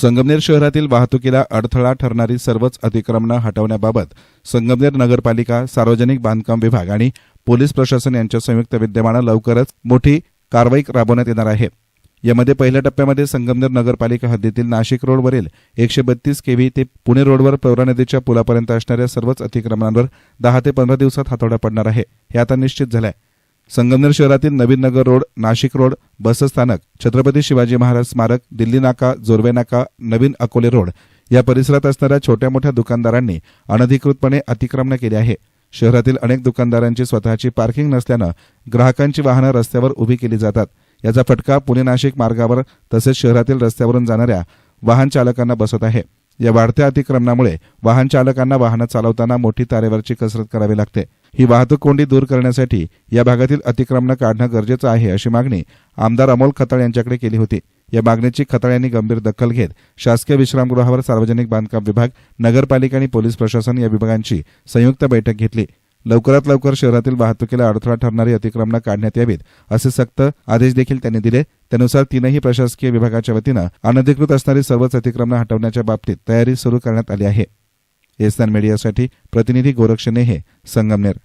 संगमनेर शहरातील वाहतुकीला अडथळा ठरणारी सर्वच अतिक्रमणं हटवण्याबाबत संगमनेर नगरपालिका सार्वजनिक बांधकाम विभाग आणि पोलीस प्रशासन यांच्या संयुक्त विद्यमानं लवकरच मोठी कारवाई राबवण्यात येणार आहे. यामध्ये पहिल्या टप्प्यामध्ये संगमनेर नगरपालिका हद्दीतील नाशिक रोडवरील एकशे बत्तीस केव्ही ते पुणे रोडवर प्रवरा नदीच्या पुलापर्यंत असणाऱ्या सर्वच अतिक्रमणांवर दहा ते पंधरा दिवसात हातोडा पडणार आहे. हे आता निश्चित झालं आहे संगमनेर शहरातील नवीन नगर रोड नाशिक रोड बसस्थानक छत्रपती शिवाजी महाराज स्मारक दिल्ली नाका जोरवे नाका नवीन अकोले रोड या परिसरात असणाऱ्या छोट्या मोठ्या दुकानदारांनी अनधिकृतपणे अतिक्रमण केले आहे. शहरातील अनेक दुकानदारांची स्वतःची पार्किंग नसल्यानं ग्राहकांची वाहनं रस्त्यावर उभी केली जातात. याचा फटका पुणे नाशिक मार्गावर तसेच शहरातील रस्त्यावरून जाणाऱ्या वाहन चालकांना बसत आहे. या वाढत्या अतिक्रमणामुळे वाहन चालकांना वाहनं चालवताना मोठी तारेवरची कसरत करावी लागते. ही वाहतूक कोंडी दूर करण्यासाठी या भागातील अतिक्रमणं काढणं गरजेचं आहे अशी मागणी आमदार अमोल खताळ यांच्याकडे केली होती. या मागणीची खताळ यांनी गंभीर दखल घेत शासकीय विश्रामगृहावर सार्वजनिक बांधकाम विभाग नगरपालिका आणि पोलीस प्रशासन या विभागांची संयुक्त बैठक घेतली. लवकरात लवकर शहरातील वाहतुकीला अडथळा ठरणारी अतिक्रमणं काढण्यात यावीत असे सक्त आदेश देखील त्यांनी दिले. त्यानुसार तीनही प्रशासकीय विभागाच्या वतीनं अनधिकृत असणारी सर्वच अतिक्रमणं हटवण्याच्या बाबतीत तयारी सुरू करण्यात आली आहे. एसन मीडियासाठी प्रतिनिधी गोरक्षणे हे संगमनेर.